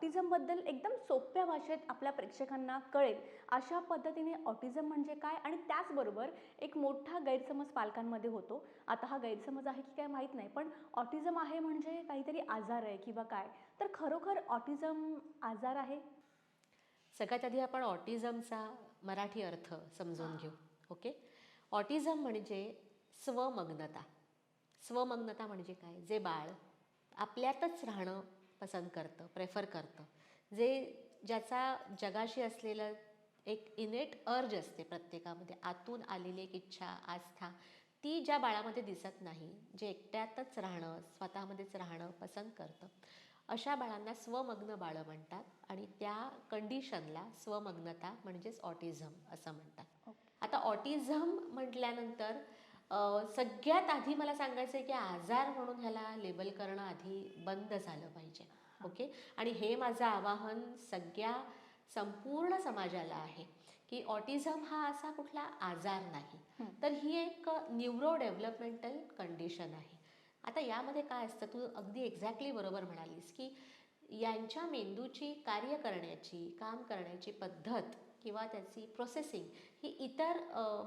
ऑटिझमबद्दल एकदम सोप्या भाषेत आपल्या प्रेक्षकांना कळेल अशा पद्धतीने ऑटिझम म्हणजे काय आणि त्याचबरोबर एक मोठा गैरसमज पालकांमध्ये होतो. आता हा गैरसमज आहे की काय माहीत नाही पण ऑटिझम आहे म्हणजे काहीतरी आजार आहे किंवा काय? तर खरोखर ऑटिझम आजार आहे? सगळ्यात आधी आपण ऑटिझमचा मराठी अर्थ समजून घेऊ ओके? ऑटिझम म्हणजे स्वमग्नता. स्वमग्नता म्हणजे काय? जे बाळ आपल्यातच राहणं पसंत करतं प्रेफर करतं. जे ज्याचा जगाशी असलेलं एक इनेट अर्ज असते प्रत्येकामध्ये आतून आलेली एक इच्छा आस्था ती ज्या बाळामध्ये दिसत नाही जे एकट्यातच राहणं स्वतःमध्येच राहणं पसंत करतं. अशा बाळांना स्वमग्न बाळं म्हणतात आणि त्या कंडिशनला स्वमग्नता म्हणजेच ऑटिझम असं म्हणतात. आता ऑटिझम म्हटल्यानंतर सगळ्यात आधी मला सांगायचं आहे की आजार म्हणून ह्याला लेबल करणं आधी बंद झालं पाहिजे ओके? आणि हे माझं आवाहन सगळ्या संपूर्ण समाजाला आहे की ऑटिझम हा असा कुठला आजार नाही. तर ही एक न्यूरो डेव्हलपमेंटल कंडिशन आहे. आता यामध्ये काय असतं तू अगदी एक्झॅक्टली बरोबर म्हणालीस की यांच्या मेंदूची कार्य करण्याची काम करण्याची पद्धत किंवा त्याची प्रोसेसिंग ही इतर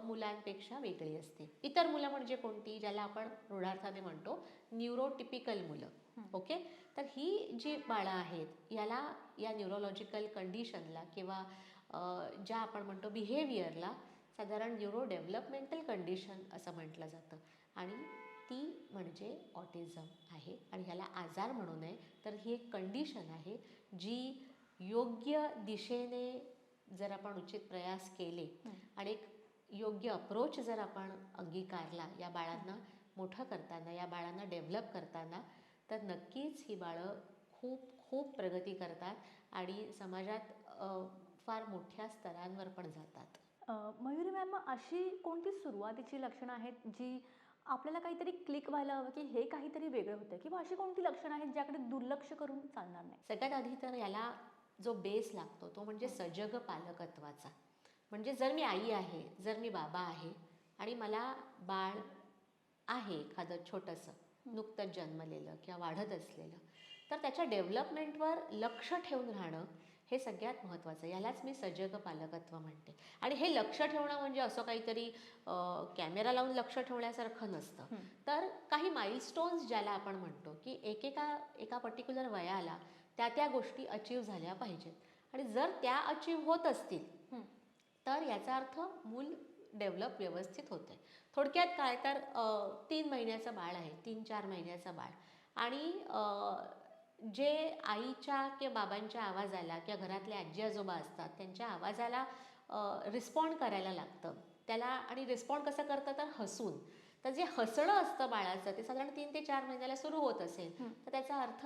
मुलांपेक्षा वेगळी असते. इतर मुलं म्हणजे कोणती? ज्याला आपण रूढार्थाने म्हणतो न्यूरोटिपिकल मुलं. ओके? तर ही जी बाळं आहेत याला या न्यूरोलॉजिकल कंडिशनला किंवा ज्या आपण म्हणतो बिहेवियरला साधारण न्यूरो डेव्हलपमेंटल कंडिशन असं म्हटलं जातं. आणि ती म्हणजे ऑटिझम आहे आणि ह्याला आजार म्हणू नये. तर ही एक कंडिशन आहे जी योग्य दिशेने जर आपण उचित प्रयास केले आणि एक योग्य अप्रोच जर आपण अंगीकारला या बाळांना मोठं करताना या बाळांना डेव्हलप करताना तर नक्कीच ही बाळं खूप खूप प्रगती करतात आणि समाजात फार मोठ्या स्तरांवर पण जातात. मयुरी मॅम अशी कोणती सुरुवातीची लक्षणं आहेत जी आपल्याला काहीतरी क्लिक व्हायला हवं की हे काहीतरी वेगळं होतं? किंवा अशी कोणती लक्षणं आहेत ज्याकडे दुर्लक्ष करून चालणार नाही? सगळ्यात आधी तर याला जो बेस लागतो तो म्हणजे सजग पालकत्वाचा. म्हणजे जर मी आई आहे जर मी बाबा आहे आणि मला बाळ आहे एखादं छोटंसं नुकतंच जन्मलेलं किंवा वाढत असलेलं तर त्याच्या डेव्हलपमेंटवर लक्ष ठेवून राहणं हे सगळ्यात महत्त्वाचं यालाच मी सजग पालकत्व म्हणते. आणि हे लक्ष ठेवणं म्हणजे असं काहीतरी कॅमेरा लावून लक्ष ठेवण्यासारखं नसतं. तर काही माइलस्टोन्स ज्याला आपण म्हणतो की एकेका एका पर्टिक्युलर वयाला त्या त्या गोष्टी अचीव झाल्या पाहिजेत. आणि जर त्या अचीव होत असतील तर याचा अर्थ मूल डेव्हलप व्यवस्थित होते थोडक्यात काय? तर तीन महिन्याचं बाळ आहे तीन चार महिन्याचं बाळ. आणि जे आईच्या किंवा बाबांच्या आवाजाला किंवा घरातले आजी आजोबा असतात त्यांच्या आवाजाला रिस्पॉन्ड करायला लागतं. त्याला आणि रिस्पॉन्ड कसं करतं? तर हसून. तर जे हसणं असतं बाळाचं ते साधारण तीन ते चार महिन्याला सुरू होत असेल तर त्याचा अर्थ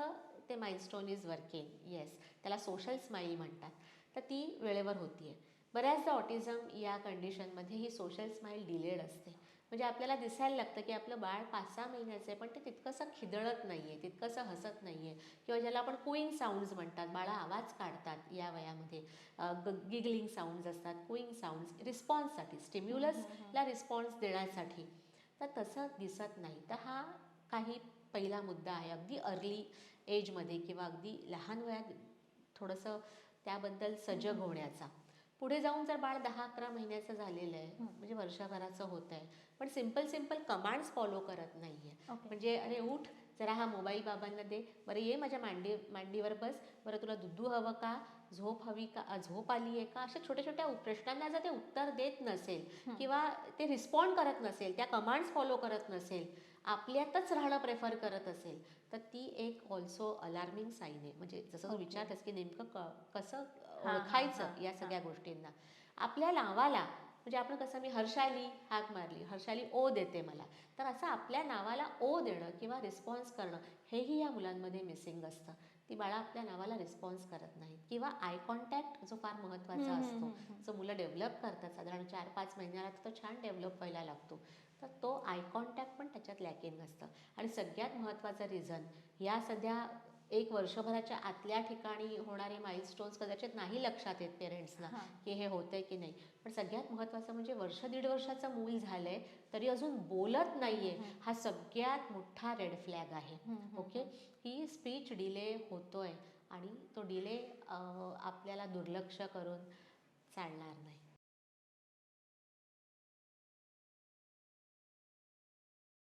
ते माइलस्टोन इज वर्किंग येस त्याला सोशल स्माईल म्हणतात. तर ती वेळेवर होतीये. बऱ्याचदा ऑटिझम या कंडिशनमध्ये ही सोशल स्माईल डिलेड असते. म्हणजे आपल्याला दिसायला लागतं की आपलं बाळ पाच सहा महिन्याचं आहे पण ते तितकंसं खिदळत नाही आहे तितकंसं हसत नाही आहे किंवा ज्याला आपण कुईंग साऊंड्स म्हणतात बाळा आवाज काढतात या वयामध्ये गिगलिंग साऊंड्स असतात कुईंग साऊंड्स रिस्पॉन्ससाठी स्टिम्युलसला रिस्पॉन्स देण्यासाठी. तर तसं दिसत नाही. तर हा काही पहिला मुद्दा आहे. अगदी अर्ली एजमध्ये किंवा अगदी लहान वयात थोडंसं त्याबद्दल सजग होण्याचा. पुढे जाऊन जर बाळ दहा अकरा महिन्याचं झालेलं आहे म्हणजे वर्षभराचं होत आहे पण सिंपल सिंपल कमांड्स फॉलो करत नाही आहे Okay. म्हणजे अरे उठ जरा हा मोबाईल बाबांना दे. बरं ये माझ्या मांडी मांडीवर बस. बरं तुला दुधू हवं का? झोप हवी का? झोप आली आहे का? अशा छोट्या छोट्या प्रश्नांना जर ते उत्तर देत नसेल किंवा ते रिस्पॉन्ड करत नसेल त्या कमांड्स फॉलो करत नसेल आपल्यातच राहणं प्रेफर करत असेल तर ती एक ऑल्सो अलार्मिंग साईन आहे. म्हणजे जसं तू विचारतेस की नेमकं क कसं ओळखायचं या सगळ्या गोष्टींना. आपल्या नावाला म्हणजे आपण कसं मी हर्षाली हाक मारली हर्षाली ओ देते मला. तर असं आपल्या नावाला ओ देणं किंवा रिस्पॉन्स करणं हेही या मुलांमध्ये मिसिंग असतं. ती बाळा आपल्या नावाला रिस्पॉन्स करत नाहीत. किंवा आय कॉन्टॅक्ट जो फार महत्त्वाचा असतो. जो मुलं डेव्हलप करतात. साधारण चार पाच महिन्याला तो छान डेव्हलप व्हायला लागतो. तर तो आय कॉन्टॅक्ट पण त्याच्यात लॅकिंग असतं. आणि सगळ्यात महत्त्वाचं रिझन या सध्या एक वर्षभराच्या आतल्या ठिकाणी होणारे माइलस्टोन्स कदाचित नाही लक्षात येत पेरेंट्सना की हे होतंय की नाही. पण सगळ्यात महत्त्वाचं म्हणजे वर्ष दीड वर्षाचं मूल झालंय तरी अजून बोलत नाहीये. हा सगळ्यात मोठा रेड फ्लॅग आहे. ओके? ही स्पीच डिले होतोय आणि तो डिले आपल्याला दुर्लक्ष करून चालणार नाही.